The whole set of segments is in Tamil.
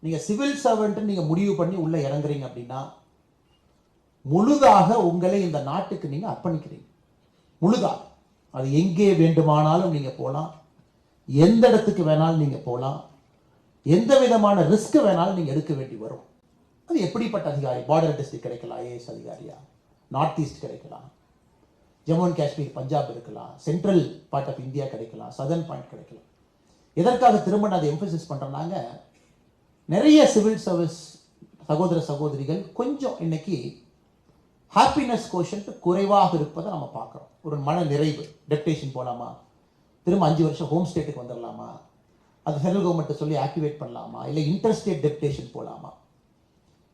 நீங்கள் சிவில் சர்வெண்ட்டு நீங்கள் முடிவு பண்ணி உள்ளே இறங்குறீங்க அப்படின்னா முழுதாக உங்களை இந்த நாட்டுக்கு நீங்கள் அர்ப்பணிக்கிறீங்க. முழுதாக. அது எங்கே வேண்டுமானாலும் நீங்கள் போகலாம் எந்த இடத்துக்கு வேணாலும் நீங்கள் போகலாம் எந்த விதமான ரிஸ்க் வேணாலும் நீங்கள் எடுக்க வேண்டி வரும். அது எப்படிப்பட்ட அதிகாரி? பார்டர் டிஸ்ட்ரிக்ட் கிடைக்கலாம் ஐஏஎஸ் அதிகாரியா? நார்த் ஈஸ்ட் கிடைக்கலாம். ஜம்மு அண்ட் காஷ்மீர் பஞ்சாப் இருக்கலாம். சென்ட்ரல் பார்ட் ஆஃப் இந்தியா கிடைக்கலாம். சதர்ன் பாயிண்ட் கிடைக்கலாம். எதற்காக திரும்ப நான் அதை எம்பசிஸ் பண்ணுறேன்னாங்க நிறைய சிவில் சர்வீஸ் சகோதர சகோதரிகள் கொஞ்சம் இன்னைக்கு ஹாப்பினஸ் கோஷன்ட் குறைவாக இருப்பதை நம்ம பார்க்குறோம். ஒரு மன நிறைவு டெப்டேஷன் போகலாமா திரும்ப அஞ்சு வருஷம் ஹோம் ஸ்டேட்டுக்கு வந்துடலாமா அது ஃபெடரல் கவர்மெண்ட்டை சொல்லி ஆக்டிவேட் பண்ணலாமா? இல்லை இன்டர்ஸ்டேட் டெப்டேஷன் போகலாமா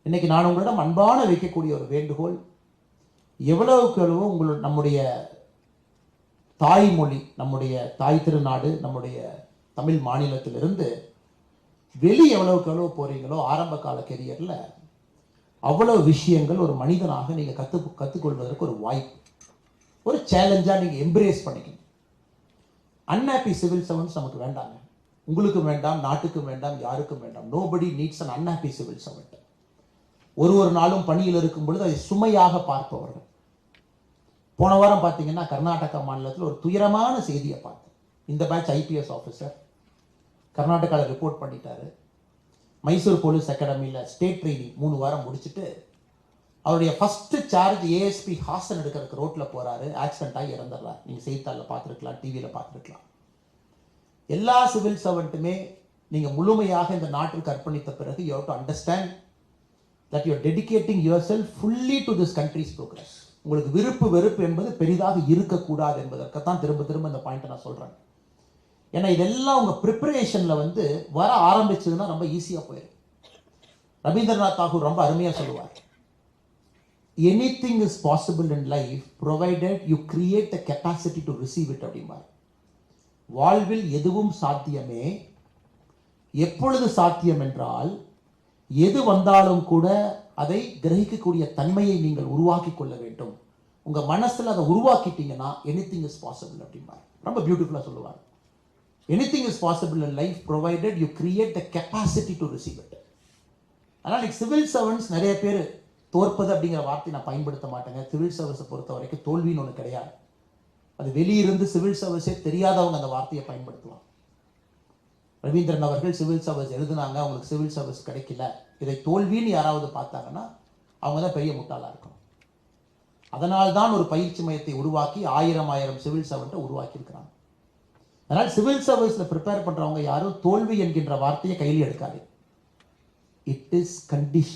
இன்றைக்கி நான் உங்களிடம் அன்பான வைக்கக்கூடிய ஒரு வேண்டுகோள் எவ்வளவுக்கு எவ்வளவோ உங்களோட நம்முடைய தாய்மொழி நம்முடைய தாய் திருநாடு நம்முடைய தமிழ் மாநிலத்திலிருந்து வெளி எவ்வளவுக்கு எவ்வளவு போகிறீங்களோ ஆரம்ப கால கெரியரில் அவ்வளவு விஷயங்கள் ஒரு மனிதனாக நீங்கள் கற்று கற்றுக்கொள்வதற்கு ஒரு வாய்ப்பு. ஒரு சேலஞ்சாக நீங்கள் எம்ப்ரேஸ் பண்ணிக்கணும். அன்ஹாப்பி சிவில் சர்வன்ஸ் நமக்கு வேண்டாங்க. உங்களுக்கும் வேண்டாம் நாட்டுக்கும் வேண்டாம் யாருக்கும் வேண்டாம். Nobody needs an unhappy civil servant ஒரு ஒரு நாளும் பணியில் இருக்கும் பொழுது அதை சுமையாக பார்ப்பவர்கள். போன வாரம் பார்த்தீங்கன்னா கர்நாடகா மாநிலத்தில் ஒரு துயரமான செய்தியை பார்த்தேன். இந்த பேட்ச் ஐபிஎஸ் ஆஃபீஸர் கர்நாடகாவில் ரிப்போர்ட் பண்ணிட்டாரு. மைசூர் போலீஸ் அகாடமியில் ஸ்டேட் ட்ரைனிங் மூணு வாரம் முடிச்சுட்டு அவருடைய ஃபஸ்ட்டு சார்ஜ் ஏஎஸ்பி ஹாசன் எடுக்கிறதுக்கு ரோட்டில் போகிறாரு ஆக்சிடென்ட் ஆகி இறந்துடுறார். நீங்கள் செய்தித்தாளில் பார்த்துருக்கலாம் டிவியில் பார்த்துருக்கலாம். எல்லா சிவில் சர்வெண்ட்டுமே நீங்கள் முழுமையாக இந்த நாட்டிற்கு அர்ப்பணித்த பிறகு you have to understand that you're dedicating yourself fully to this country's progress உங்களுக்கு விருப்பு வெறுப்பு என்பது பெரிதாக இருக்கக்கூடாது என்பதற்குத்தான் திரும்ப திரும்ப இந்த பாயிண்ட்டை நான் சொல்கிறேன் ஏன்னா இதெல்லாம் உங்கள் ப்ரிப்பரேஷனில் வந்து வர ஆரம்பிச்சதுன்னா ரொம்ப ஈஸியாக போயிடும் ரவீந்திரநாத் தாகூர் ரொம்ப அருமையாக சொல்லுவார். Anything is possible in life provided you create the capacity to receive it அப்படிம்பார். வாழ்வில் எதுவும் சாத்தியமே. எப்பொழுது சாத்தியம் என்றால் எது வந்தாலும் கூட அதை கிரகிக்கக்கூடிய தன்மையை நீங்கள் உருவாக்கி கொள்ள வேண்டும். உங்கள் மனசில் அதை உருவாக்கிட்டீங்கன்னா எனிதிங் இஸ் பாசிபிள் அப்படிம்பார். ரொம்ப பியூட்டிஃபுல்லாக சொல்லுவார். Anything is possible in life provided you create the capacity to receive it அதனால் சிவில் சர்வன்ஸ் நிறைய பேர் தோற்பது அப்படிங்கிற வார்த்தை நான் பயன்படுத்த மாட்டேங்க. சிவில் சர்வீஸை பொறுத்த வரைக்கும் தோல்வின்னு ஒன்று கிடையாது. அது வெளியிருந்து சிவில் சர்வீஸே தெரியாதவங்க அந்த வார்த்தையை பயன்படுத்துவாங்க ரவீந்திரன் அவர்கள் சிவில் சர்வீஸ் எழுதுனாங்க அவங்களுக்கு சிவில் சர்வீஸ் கிடைக்கல. இதை தோல்வின்னு யாராவது பார்த்தாங்கன்னா அவங்க தான் பெரிய முட்டாளாக இருக்கணும் அதனால்தான் ஒரு பயிற்சி மையத்தை உருவாக்கி ஆயிரம் ஆயிரம் சிவில் சர்வெண்ட்டை உருவாக்கியிருக்கிறாங்க. அதனால் சிவில் சர்வீஸில் ப்ரிப்பேர் பண்ணுறவங்க யாரும் தோல்வி என்கின்ற வார்த்தையை கையில் எடுக்காது. It is condition